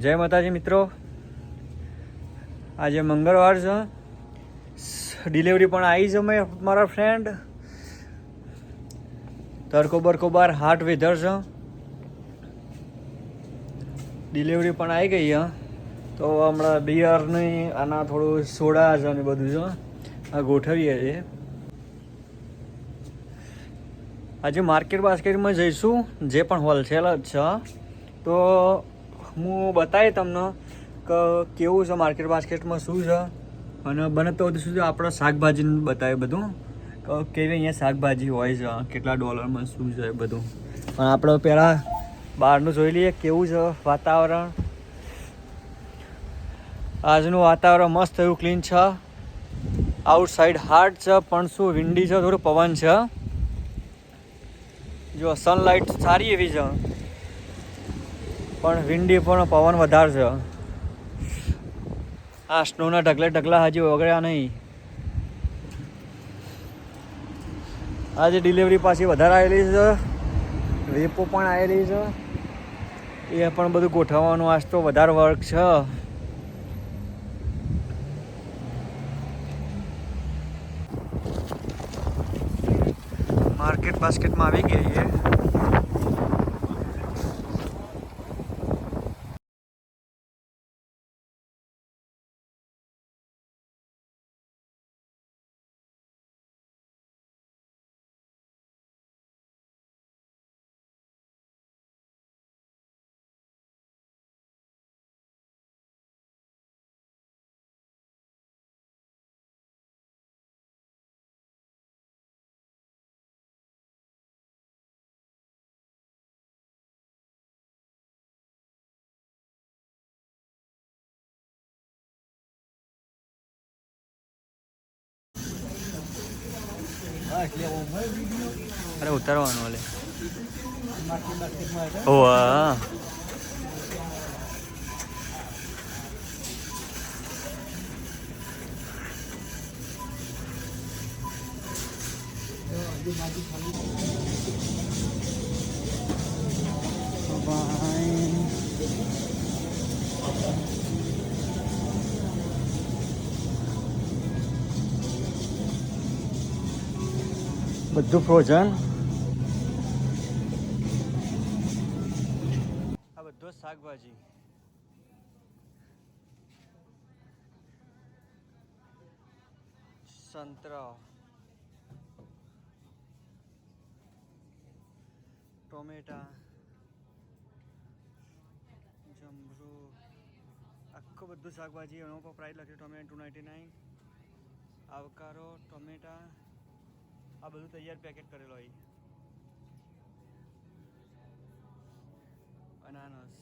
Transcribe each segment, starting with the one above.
જય માતાજી મિત્રો. આજે મંગળવાર છે. ડિલિવરી પણ આવી છે મેં મારા ફ્રેન્ડ તડકો બરકો બાર હાટ વેધર છે. ડિલિવરી પણ આવી ગઈ છે. તો હમણાં બિયરની આના થોડું સોડા છે અને બધું છે. આ ગોઠવીએ છીએ. આજે માર્કેટ બાસ્કેટમાં જઈશું. જે પણ હોલસેલ જ છે. તો હું બતાવી તમને કે કેવું છે માર્કેટ બાસ્કેટમાં શું છે અને બને તો સુધી સુધી આપણે શાકભાજીનું બતાવે બધું. કેવી અહીંયા શાકભાજી હોય છે, કેટલા ડોલરમાં શું છે બધું. પણ આપણે પહેલાં બહારનું જોઈ લઈએ કેવું છે વાતાવરણ. આજનું વાતાવરણ મસ્ત એવું ક્લીન છે. આઉટસાઇડ હાર્ડ છે, પણ શું વિન્ડી છે, થોડું પવન છે. જો સનલાઇટ સારી એવી છે. પણ વિંડી પણ પવન વધારે છે આ સ્નોના ઢગલે ઢગલા હજી ઓગળ્યા નહીં. આજે ડિલિવરી પાછી વધારે આવેલી છે. રેપો પણ આવેલી છે. એ પણ બધું ગોઠવવાનું. આજ તો વધારે વર્ક છે. માર્કેટ બાસ્કેટમાં આવી ગઈ છે અરે ઉતારવાનું ઓલે ઓવા બધું ફ્રોઝન આ બધો શાકભાજી. સંતરા. ટોમેટા. જમરૂ. આખું બધું શાકભાજી એનો પર પ્રાઇસ લખ્યું ટોમેટો ટુ નાઇન્ટી નાઇન આવકારો, ટોમેટા. આ બધું તૈયાર પેકેટ કરેલો હોય અનાનસ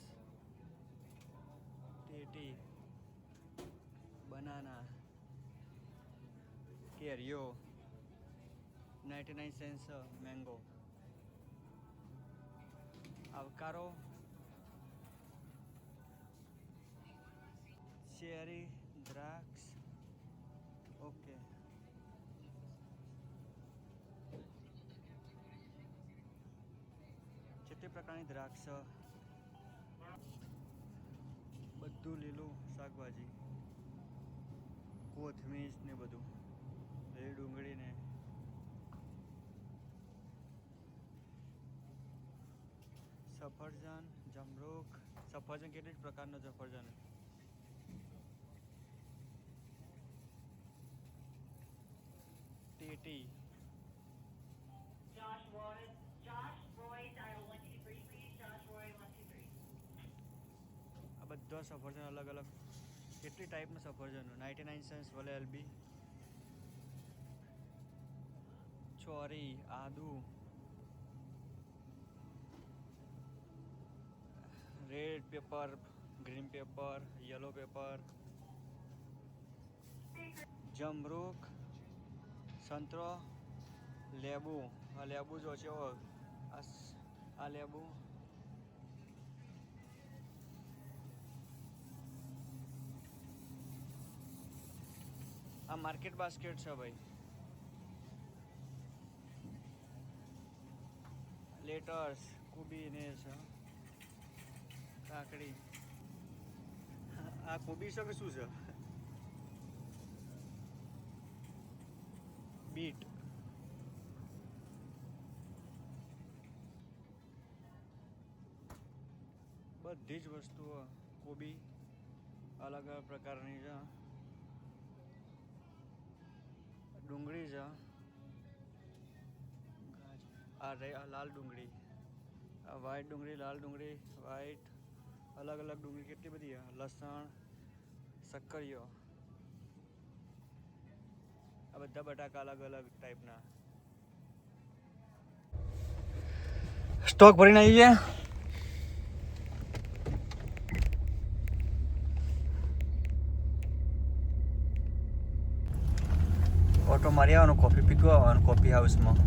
ટેટી બનાના કેરીઓ નાઇન્ટી નાઇન સેન્સ મેંગો આવકારો ચેરી દ્રાક્ષ પ્રકારની દ્રાક્ષ બધું લીલું શાકભાજી કોથમીર ને બધું. લીલી ડુંગળી ને સફરજન જમરૂખ. સફરજન કેટલી પ્રકારનો સફરજન ટેટી. Josh Roy, બધા સફરજન અલગ અલગ. કેટલી ટાઈપના સફરજનો નાઇન્ટી નાઇન સેન્સ વલે એલબી ચોરી, આદુ. Red pepper green pepper yellow pepper જમરૂખ સંતરો, લેબુ. આ લેબુ જો છે આ લેબુ. આ માર્કેટ બાસ્કેટ છે ભાઈ. લેટર્સ કુબી ને છે. કાકડી. આ કોબી છે કે શું છે? બીટ બધી જ વસ્તુઓ કોબી અલગ અલગ પ્રકારની છે. ડુંગળી છે આ રહી આ લાલ ડુંગળી આ વ્હાઈટ ડુંગળી લાલ ડુંગળી વ્હાઈટ અલગ અલગ ડુંગળી કેટલી બધી છે લસણ શક્કરિયો આ બધા બટાકા અલગ અલગ ટાઈપના સ્ટોક ભરીને આવી ગયા ઓટો મારી આવવાનો કોફી પીતું આવવાનું કોફી હાઉસમાં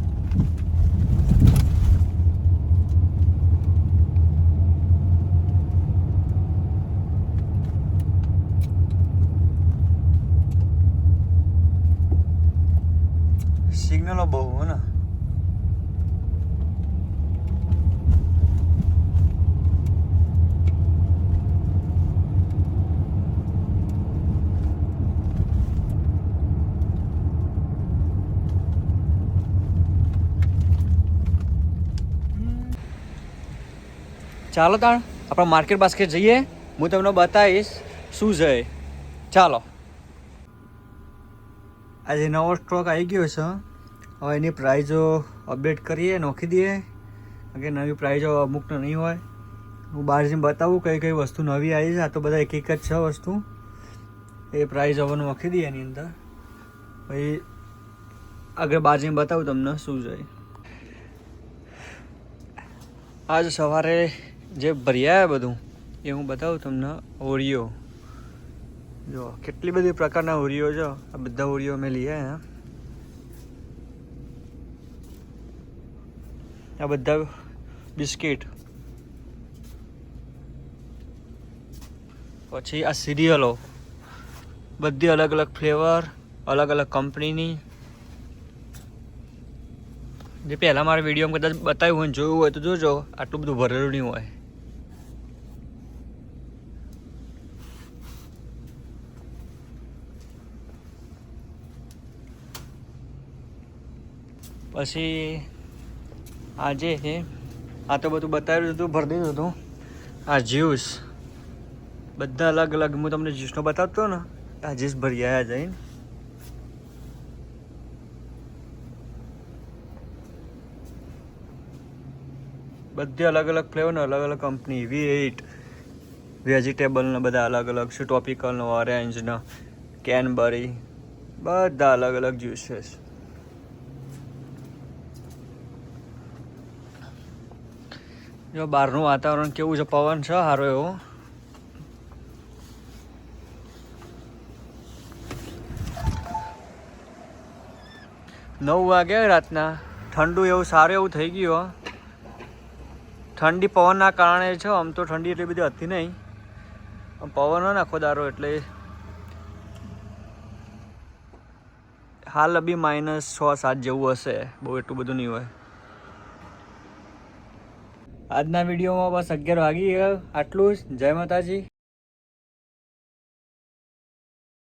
સિગ્નલો બહુ હે ને ચાલો તાણ, આપણે માર્કેટ બાસ્કેટ જઈએ. હું તમને બતાવીશ શું છે. ચાલો. આજે નવો સ્ટોક આવી ગયો છે. હવે એની પ્રાઇઝો અપડેટ કરીએ, નોખી દઈએ. કારણ કે નવી પ્રાઇઝો અમુક નહીં હોય. હું બહાર જઈને બતાવું કઈ કઈ વસ્તુ નવી આવી છે. આ તો બધા એક એક જ છે વસ્તુ. એ પ્રાઇઝ હવે નોખી દઈએ એની અંદર. પછી આગળ બહાર જઈને બતાવું તમને શું જોઈએ આજ સવારે જે ભર્યા બધું, એ હું બતાવું તમને ઓરિયો જો, કેટલી બધી પ્રકારના ઓરિયો છે. આ બધા ઓરિયો મેં આવ્યા આ બધા બિસ્કિટ. પછી આ સિરિયલો. બધી અલગ અલગ ફ્લેવર, અલગ અલગ કંપનીની. જે પહેલાં મારા વિડીયોમાં કદાચ બતાવ્યું હોય જોયું હોય તો જોજો. આટલું બધું ભરેલું નહીં હોય. પછી આજે છે, આ તો બધું બતાવ્યું હતું, ભરી દીધું હતું. આ જ્યુસ. બધા અલગ અલગ, હું તમને જ્યુસનો બતાવતો ને, આ જ્યુસ ભરી આવ્યા જઈને. બધી અલગ અલગ ફ્લેવર અલગ અલગ કંપની વી એટ વેજીટેબલના બધા અલગ અલગ છે ટોપિકલનો ઓરેન્જનો કેનબરી બધા અલગ અલગ જ્યુસીસ જો બહારનું વાતાવરણ કેવું છે? પવન છે સારો એવો. નવ વાગે રાતના. ઠંડુ એવું સારું એવું થઈ ગયું. ઠંડી પવનના કારણે છે, આમ તો ઠંડી એટલી બધી હતી નહીં. પવન હોય આખો દારો એટલે. હાલ બી માઇનસ છ સાત જેવું હશે. બહુ એટલું બધું નહીં હોય. આજના વિડીયોમાં બસ અગિયાર વાગી આટલું જ. જય માતાજી.